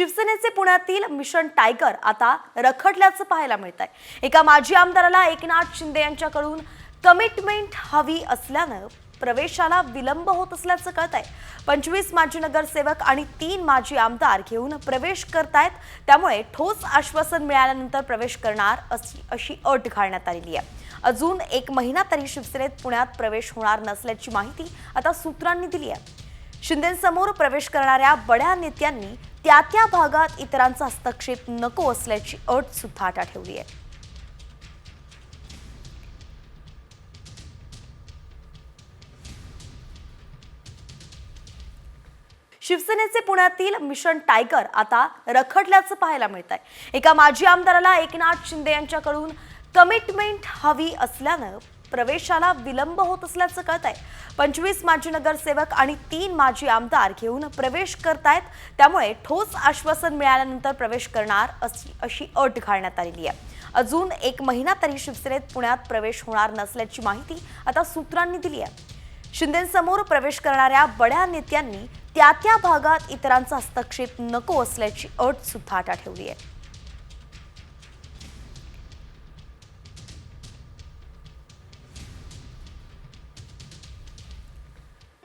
शिवसेनेचे पुण्यातील mission tiger आता रखडल्याचं पाहायला मिळत आहे एका माजी आमदाराला एकनाथ शिंदे यांच्याकडून कमिटमेंट हवी असल्यानं प्रवेशाला विलंब होत असल्याचं कळत आहे पंचवीस माजी नगरसेवक आणि तीन माजी आमदार घेऊन प्रवेश करतायत. त्यामुळे ठोस आश्वासन मिळाल्यानंतर प्रवेश करणार अशी अशी अट घालण्यात आलेली आहे. अजून एक महिना तरी शिवसेनेत पुण्यात प्रवेश होणार नसल्याची माहिती आता सूत्रांनी दिली आहे. शिंदेसमोर प्रवेश करणाऱ्या बड्या नेत्यांनी त्या त्या भागात इतरांचा हस्तक्षेप नको असल्याची अट सुद्धा आता ठेवली आहे. शिवसेनेचे पुण्यातील मिशन टायगर आता रखडल्याचं पाहायला मिळत आहे एका माजी आमदाराला एकनाथ शिंदे यांच्याकडून कमिटमेंट हवी असल्यानं प्रवेशाला विलंब होत असल्याचं कळत आहे पंचवीस माजी नगरसेवक आणि तीन माजी आमदार घेऊन प्रवेश करतायत. त्यामुळे ठोस आश्वासन मिळाल्यानंतर प्रवेश करणार अशी अशी अट घालण्यात आलेली आहे. अजून एक महिना तरी शिवसेनेत पुण्यात प्रवेश होणार नसल्याची माहिती आता सूत्रांनी दिली आहे. शिंदेसमोर प्रवेश करणाऱ्या बड्या नेत्यांनी त्या त्या भागात इतरांचा हस्तक्षेप नको असल्याची अट सुद्धा आता ठेवली आहे.